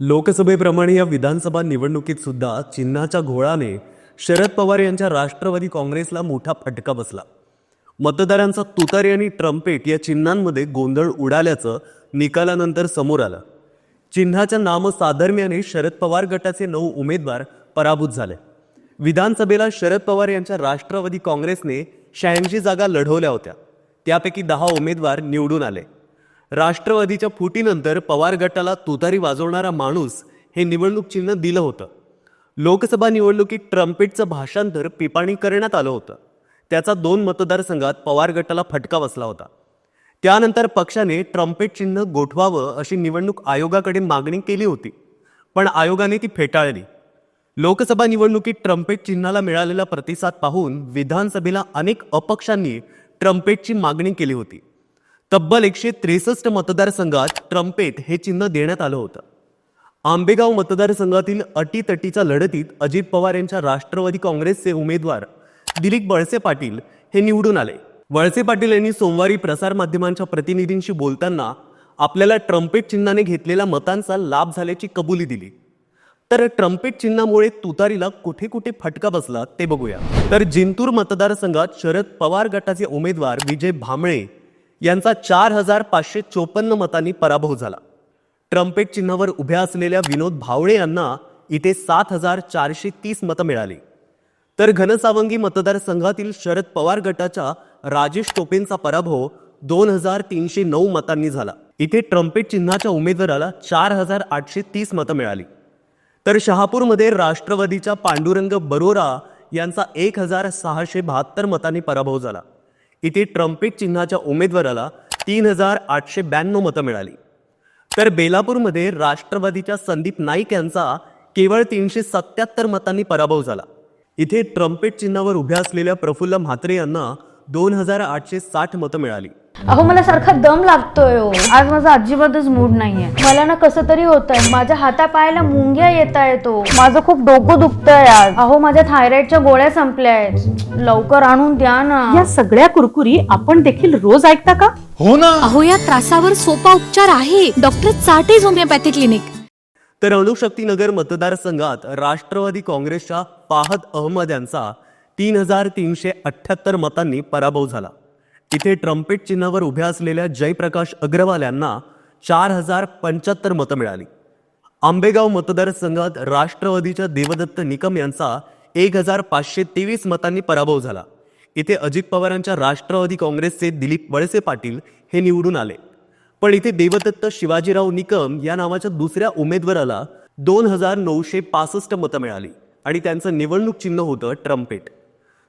लोकसभेप्रमाणे या विधानसभा निवडणुकीत सुद्धा चिन्हाच्या घोळाने शरद पवार यांच्या राष्ट्रवादी काँग्रेसला मोठा फटका बसला. मतदारांचा तुतारी आणि ट्रम्पेट या चिन्हांमध्ये गोंधळ उडाल्याचं निकालानंतर समोर आलं. चिन्हाच्या नामसाधर्म्याने शरद पवार गटाचे नऊ उमेदवार पराभूत झाले. विधानसभेला शरद पवार यांच्या राष्ट्रवादी काँग्रेसने शहाऐंशी जागा लढवल्या होत्या. त्यापैकी दहा उमेदवार निवडून आले. राष्ट्रवादीच्या फुटीनंतर पवार गटाला तुतारी वाजवणारा माणूस हे निवडणूक चिन्ह दिलं होतं. लोकसभा निवडणुकीत ट्रम्पेटचं भाषांतर पिपाणी करण्यात आलं होतं. त्याचा दोन मतदारसंघात पवार गटाला फटका बसला होता. त्यानंतर पक्षाने ट्रम्पेट चिन्ह गोठवावं अशी निवडणूक आयोगाकडे मागणी केली होती. पण आयोगाने ती फेटाळली. लोकसभा निवडणुकीत ट्रम्पेट चिन्हाला मिळालेला प्रतिसाद पाहून विधानसभेला अनेक अपक्षांनी ट्रम्पेटची मागणी केली होती. तब्बल एकशे त्रेसष्ट मतदारसंघात ट्रम्पेट हे चिन्ह देण्यात आलं होतं. आंबेगाव मतदारसंघातील अटीतटीच्या लढतीत अजित पवार यांच्या राष्ट्रवादी काँग्रेसचे उमेदवार दिलीप वळसे पाटील हे निवडून आले. वळसे पाटील यांनी सोमवारी प्रसारमाध्यमांच्या प्रतिनिधींशी बोलताना आपल्याला ट्रम्पेट चिन्हाने घेतलेल्या मतांचा लाभ झाल्याची कबुली दिली. तर ट्रम्पेट चिन्हामुळे तुतारीला कुठे कुठे फटका बसला ते बघूया. तर जिंतूर मतदारसंघात शरद पवार गटाचे उमेदवार विजय भांबळे यांचा चार हजार पाचशे चोपन्न मतांनी पराभव झाला. ट्रम्पेट चिन्हावर उभ्या असलेल्या विनोद भावळे यांना इथे सात हजार चारशे तीस मतं मिळाली. तर घनसावंगी मतदारसंघातील शरद पवार गटाच्या राजेश टोपेंचा पराभव दोन हजार तीनशे नऊ मतांनी झाला. इथे ट्रम्पेट चिन्हाच्या उमेदवाराला चार हजार आठशे तीस मतं मिळाली. तर शहापूरमध्ये राष्ट्रवादीच्या पांडुरंग बरोरा यांचा एक हजार सहाशे बहात्तर मतांनी पराभव झाला. इथे ट्रम्पेट चिन्हाच्या उमेदवाराला तीन हजार आठशे ब्याण्णव मतं मिळाली. तर बेलापूरमध्ये राष्ट्रवादीच्या संदीप नाईक यांचा केवळ तीनशे सत्याहत्तर मतांनी पराभव झाला. इथे ट्रम्पेट चिन्हावर उभ्या असलेल्या प्रफुल्ल म्हात्रे यांना दोन हजार आठशे साठ मतं मिळाली. अहो मला सारखा दम लागतोय हो. आज माझा अजिबातच मूड नाहीये. मला ना कसं तरी होत आहे माझ्या हातापायाला मुंग्या येत येतो माझं खूप डोकं दुखतंय आज. अहो माझ्या थायरॉइडच्या गोळ्या संपल्या आहेत लवकर आणून द्या ना. या सगळ्या कुरकुरी आपण देखील रोज ऐकता का? हो ना. अहो या त्रासावर सोपा उपचार आहे. Doctor Chatej homeopathy clinic. तर अणुशक्तीनगर मतदारसंघात राष्ट्रवादी काँग्रेसच्या फाहद अहमद यांचा तीन हजार तीनशे अठ्ठ्याहत्तर मतांनी पराभव झाला. इथे ट्रम्पेट चिन्हावर उभ्या असलेल्या जयप्रकाश अग्रवाल यांना चार हजार पंच्याहत्तर मतं मिळाली. आंबेगाव मतदारसंघात राष्ट्रवादीच्या देवदत्त निकम यांचा एक हजार पाचशे तेवीस मतांनी पराभव झाला. इथे अजित पवारांच्या राष्ट्रवादी काँग्रेसचे दिलीप वळसे पाटील हे निवडून आले. पण इथे देवदत्त शिवाजीराव निकम या नावाच्या दुसऱ्या उमेदवाराला दोन हजार नऊशे पासष्ट मतं मिळाली आणि त्यांचं निवडणूक चिन्ह होतं ट्रम्पेट.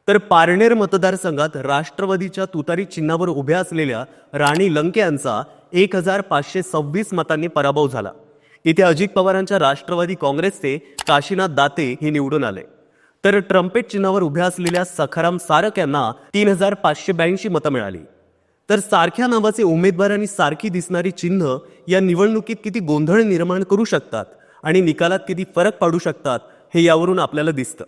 तर पारनेर मतदारसंघात राष्ट्रवादीच्या तुतारी चिन्हावर उभ्या असलेल्या राणी लंके यांचा एक हजार पाचशे सव्वीस मतांनी पराभव झाला. इथे अजित पवारांच्या राष्ट्रवादी काँग्रेसचे काशीनाथ दाते हे निवडून आले. तर ट्रम्पेट चिन्हावर उभ्या असलेल्या सखाराम सारक यांना तीन हजार पाचशे ब्याऐंशी मतं मिळाली. तर सारख्या नावाचे उमेदवार आणि सारखी दिसणारी चिन्ह या निवडणुकीत किती गोंधळ निर्माण करू शकतात आणि निकालात किती फरक पाडू शकतात हे यावरून आपल्याला दिसतं.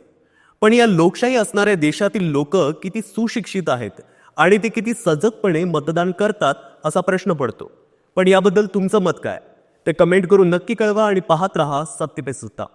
पण या लोकशाही असणाऱ्या देशातील लोक किती सुशिक्षित आहेत आणि ते किती सजगपणे मतदान करतात असा प्रश्न पडतो. पण याबद्दल तुमचं मत काय? ते कमेंट करून नक्की कळवा आणि पाहत रहा सत्य पे सुद्धा.